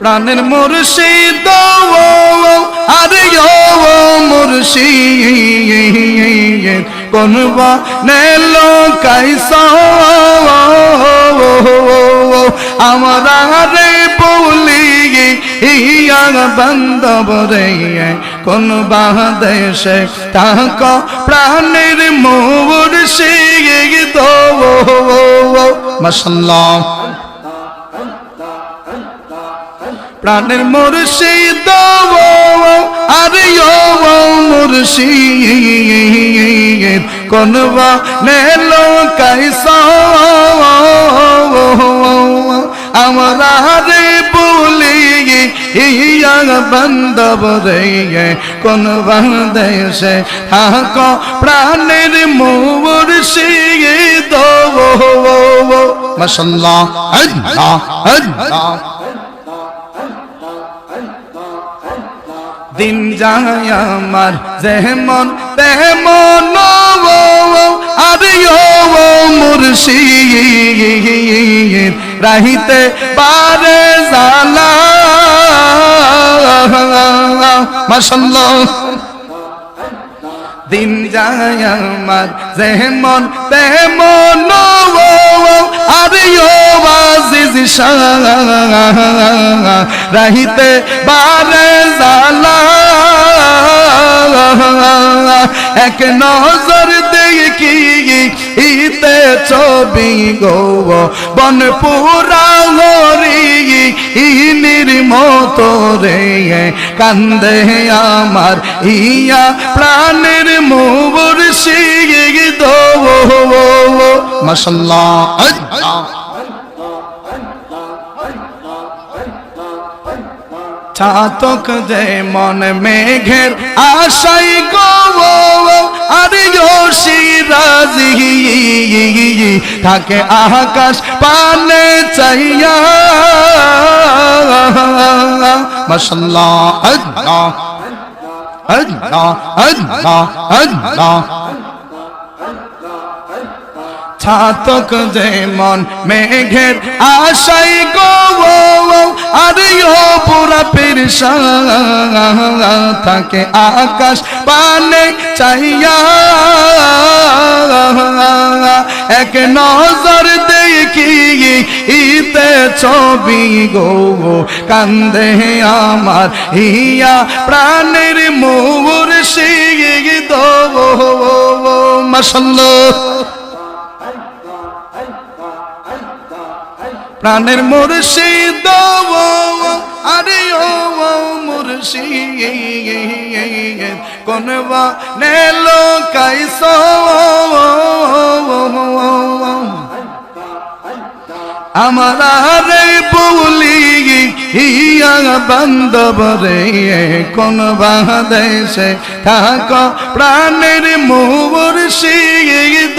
প্রাণের মুর্শিদ আরে মুর্শিদ কোনবা নেলো কাইসা আমরা ইয়া বান্ধব রে কোন বাদেশে তাক প্রাণের মুর্শিদ মাশাল্লাহ। প্রাণের মুর্শিদ আরে ও মুর্শিদ কোনবা নেলো কাইসা আমরা ইয়া বান্ধব রে কোন বাদেশে থাক প্রাণের মুর্শিদ মাশাল্লাহ আল্লাহ আল্লাহ দিন যায় আমার যেমন তেমন আরে ও রাহিতে পারে জালা মাশাল্লাহ দিন যায় আমার যেমন তেমন। রাহিতে বারে জালা এক দেখি ইতে ছবি গো বন পুরা হরি ইনির মতো রে, কান্দে আমার ইয়া প্রাণের মুবর শিখি দো মাসাল্লাহ ছাতক যে মন মেঘের আশাই গো আরে রাজি থাকে আকাশ পানে চাইয়া। মাশাল্লাহ, আল্লাহ আল্লাহ আল্লাহ আল্লাহ। ছাতক যে মন মেঘের আশাই গো আরে ও পুরা পেরসা থাকে আকাশ পানে চাইয়া। এক নজর দেখি ইতে ছবি গো কান্দে আমার ইয়া প্রাণের মোর শিখ দো মাসাল্লাহ প্রাণের মুর্শিদ আরে, ও মুর্শিদ কোনবা নেলো কাইস আমরা রে বলি ইয়া বান্ধব রে কোন বাদেশে থাক প্রাণের মুর্শিদ